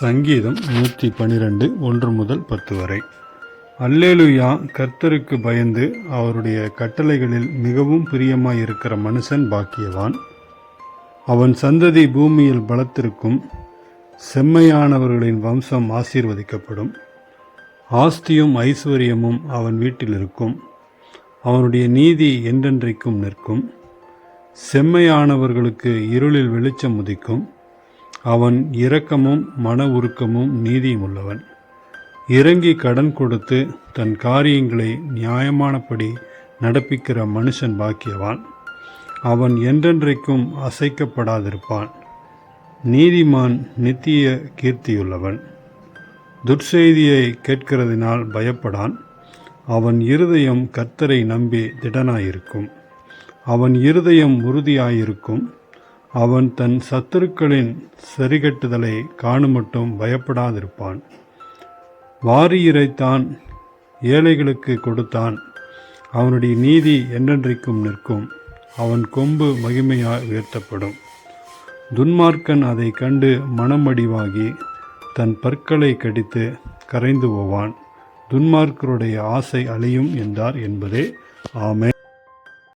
சங்கீதம் நூற்றி பனிரெண்டு ஒன்று முதல் பத்து வரை. அல்லேலுயா கர்த்தருக்கு பயந்து அவருடைய கட்டளைகளில் மிகவும் பிரியமாயிருக்கிற மனுஷன் பாக்கியவான். அவன் சந்ததி பூமியில் பலத்திற்கும் செம்மையானவர்களின் வம்சம் ஆசீர்வதிக்கப்படும். ஆஸ்தியும் ஐஸ்வர்யமும் அவன் வீட்டில் இருக்கும். அவனுடைய நீதி என்றென்றைக்கும் நிற்கும். செம்மையானவர்களுக்கு இருளில் வெளிச்சம் உதிக்கும். அவன் இரக்கமும் மன உருக்கமும் நீதியும் உள்ளவன் இறங்கி கடன் கொடுத்து தன் காரியங்களை நியாயமானபடி நடப்பிக்கிற மனுஷன் பாக்கியவான். அவன் என்றென்றைக்கும் அசைக்கப்படாதிருப்பான். நீதிமான் நித்திய கீர்த்தியுள்ளவன். துர்செய்தியை கேட்கிறதினால் பயப்படான். அவன் இருதயம் கர்த்தரை நம்பி திடனாயிருக்கும். அவன் இருதயம் உறுதியாயிருக்கும். அவன் தன் சத்துருக்களின் சரிகட்டுதலை காணுமட்டும் பயப்படாதிருப்பான். வாரி இறைத்தான் ஏழைகளுக்கு கொடுத்தான். அவனுடைய நீதி என்றென்றைக்கும் நிற்கும். அவன் கொம்பு மகிமையாய் உயர்த்தப்படும். துன்மார்க்கன் அதை கண்டு மனமடிவாகி தன் பற்களை கடித்து கரைந்து போவான். துன்மார்க்கருடைய ஆசை அழியும் என்றார் என்பதே. ஆமே